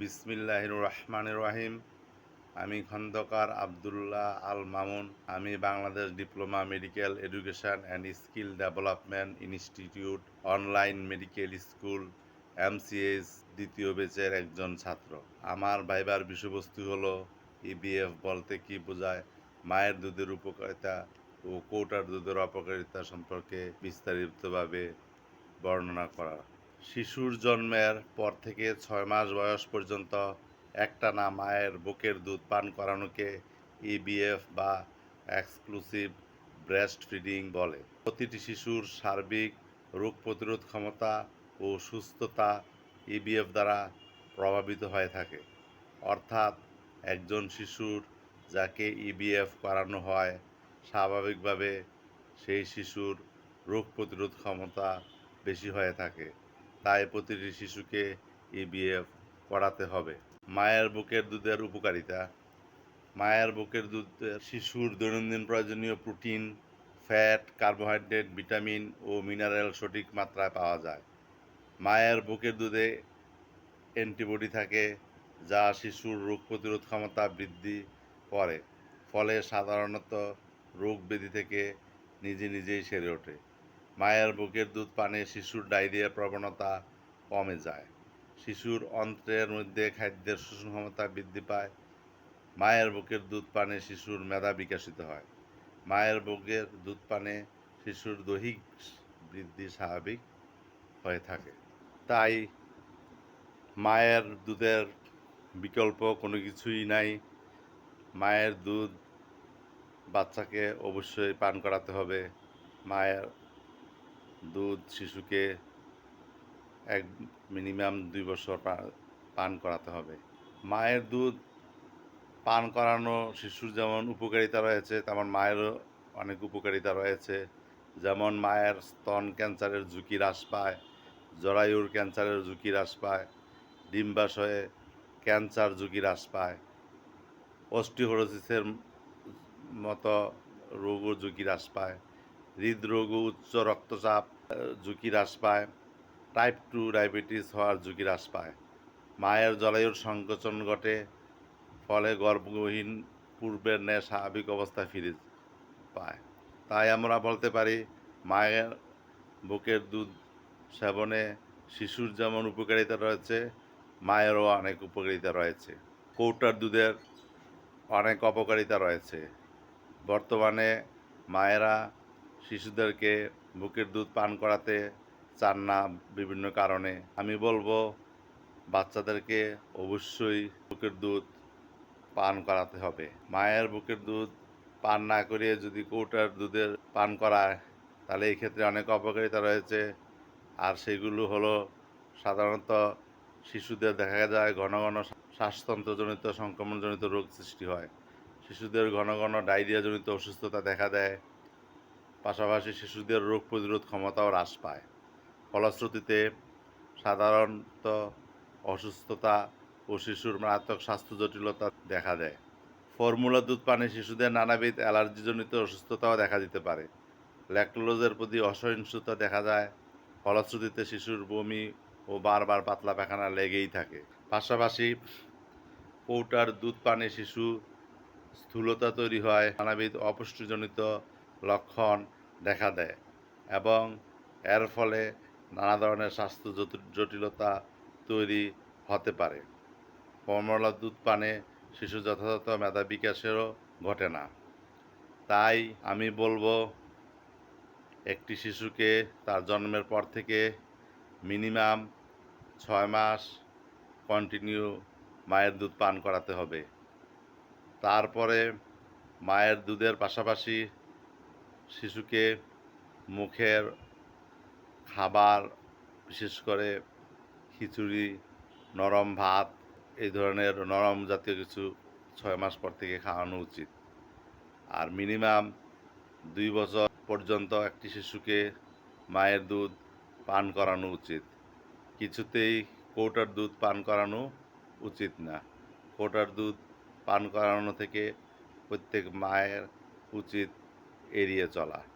বিসমিল্লাহির রহমান রহিম। আমি খন্দকার আবদুল্লাহ আল মামুন আমি Bangladesh diploma medical education and skill development institute online medical school MCS দ্বিতীয় বেচের একজন ছাত্র। আমার ভাইবার বিষয়বস্তু হলো ইবিএফ বলতে কি বোঝায়, মায়ের দুধের উপকারিতা ও কৌটার দুধের অপকারিতা সম্পর্কে বিস্তারিতভাবে বর্ণনা করা। শিশুর জন্মের পর থেকে ছয় মাস বয়স পর্যন্ত একটানা মায়ের বুকের দুধ পান করানোকে ইবিএফ বা এক্সক্লুসিভ ব্রেস্ট ফিডিং বলে। প্রতিটি শিশুর সার্বিক রোগ প্রতিরোধ ক্ষমতা ও সুস্থতা ইবিএফ দ্বারা প্রভাবিত হয়ে থাকে। অর্থাৎ একজন শিশুর যাকে ইবিএফ করানো হয়, স্বাভাবিকভাবে সেই শিশুর রোগ প্রতিরোধ ক্ষমতা বেশি হয়ে থাকে। তাই প্রতিটি শিশুকে ইবিএফ করাতে হবে। মায়ের বুকের দুধের উপকারিতা। মায়ের বুকের দুধের শিশুর দৈনন্দিন প্রয়োজনীয় প্রোটিন, ফ্যাট, কার্বোহাইড্রেট, ভিটামিন ও মিনারেল সঠিক মাত্রায় পাওয়া যায়। মায়ের বুকের দুধে অ্যান্টিবডি থাকে, যা শিশুর রোগ প্রতিরোধ ক্ষমতা বৃদ্ধি করে, ফলে সাধারণত রোগ ব্যাধি থেকে নিজে নিজেই সেরে ওঠে। মায়ের বুকের দুধ পানে শিশুর ডায়রিয়ার প্রবণতা কমে যায়। শিশুর অন্ত্রের মধ্যে খাদ্যের শোষণ ক্ষমতা বৃদ্ধি পায়। মায়ের বুকের দুধ পানে শিশুর মেধা বিকশিত হয়। মায়ের বুকের দুধ পানে শিশুর দৈহিক বৃদ্ধি স্বাভাবিক হয়ে থাকে। তাই মায়ের দুধের বিকল্প কোনো কিছুই নাই। মায়ের দুধ বাচ্চাকে অবশ্যই পান করাতে হবে। মায়ের দুধ শিশুকে এক মিনিমাম দুই বছর পান করাতে হবে। মায়ের দুধ পান করানো শিশুর যেমন উপকারিতা রয়েছে, তেমন মায়েরও অনেক উপকারিতা রয়েছে। যেমন মায়ের স্তন ক্যান্সারের ঝুঁকি হ্রাস পায়, জরায়ুর ক্যান্সারের ঝুঁকি হ্রাস পায়, ডিম্বাশয়ে ক্যান্সার ঝুঁকি হ্রাস পায়, অস্টিওরোসিসের মতো রোগও ঝুঁকি হ্রাস পায়। হৃদরোগ, উচ্চ রক্তচাপ ঝুঁকি হ্রাস পায়। টাইপ টু ডায়াবেটিস হওয়ার ঝুঁকি হ্রাস পায়। মায়ের জলায়ুর সংকোচন ঘটে, ফলে গর্ভহীন পূর্বের ন্যায় স্বাভাবিক অবস্থা ফিরে পায়। তাই আমরা বলতে পারি, মায়ের বুকের দুধ সেবনে শিশুর যেমন উপকারিতা রয়েছে, মায়েরও অনেক উপকারিতা রয়েছে। কৌটার দুধের অনেক অপকারিতা রয়েছে। বর্তমানে মায়েরা শিশুদেরকে বুকের দুধ পান করাতে চান না বিভিন্ন কারণে। আমি বলব, বাচ্চাদেরকে অবশ্যই বুকের দুধ পান করাতে হবে। মায়ের বুকের দুধ পান না করিয়ে যদি কৌটার দুধের পান করায়, তাহলে এই ক্ষেত্রে অনেক অপকারিতা রয়েছে। আর সেগুলো হলো সাধারণত শিশুদের দেখা যায় ঘন ঘন শ্বাসতন্ত্রজনিত, সংক্রমণজনিত রোগ সৃষ্টি হয়। শিশুদের ঘন ঘন ডায়রিয়াজনিত অসুস্থতা দেখা দেয়। পাশাপাশি শিশুদের রোগ প্রতিরোধ ক্ষমতাও হ্রাস পায়। ফলশ্রুতিতে সাধারণত অসুস্থতা ও শিশুর মারাত্মক স্বাস্থ্য জটিলতা দেখা দেয়। ফর্মুলা দুধ পানে শিশুদের নানাবিধ অ্যালার্জিজনিত অসুস্থতাও দেখা দিতে পারে। ল্যাকটোলোজের প্রতি অসহিষ্ণুতা দেখা যায়, ফলশ্রুতিতে শিশুর বমি ও বারবার পাতলা পায়খানা লেগেই থাকে। পাশাপাশি কৌটার দুধ পানে শিশু স্থূলতা তৈরি হয়, নানাবিধ অপুষ্টিজনিত লক্ষণ দেখা দেয় এবং এর ফলে নানা ধরনের স্বাস্থ্য জটি- জটিলতা তৈরি হতে পারে। কমলা দুধ পানে শিশু যথাযথ মেধা বিকাশেরও ঘটে না। তাই আমি বলব, একটি শিশুকে তার জন্মের পর থেকে মিনিমাম ছয় মাস কন্টিনিউ মায়ের দুধ পান করাতে হবে। তারপরে মায়ের দুধের পাশাপাশি শিশুকে মুখের খাবার, বিশেষ করে খিচুড়ি, নরম ভাত, এই ধরনের নরম জাতীয় কিছু ছয় মাস পর থেকে খাওয়ানো উচিত। আর মিনিমাম দুই বছর পর্যন্ত একটি শিশুকে মায়ের দুধ পান করানো উচিত। কিছুতেই কৌটার দুধ পান করানো উচিত না। কৌটার দুধ পান করানো থেকে প্রত্যেক মায়ের উচিত এড়িয়ে চলা।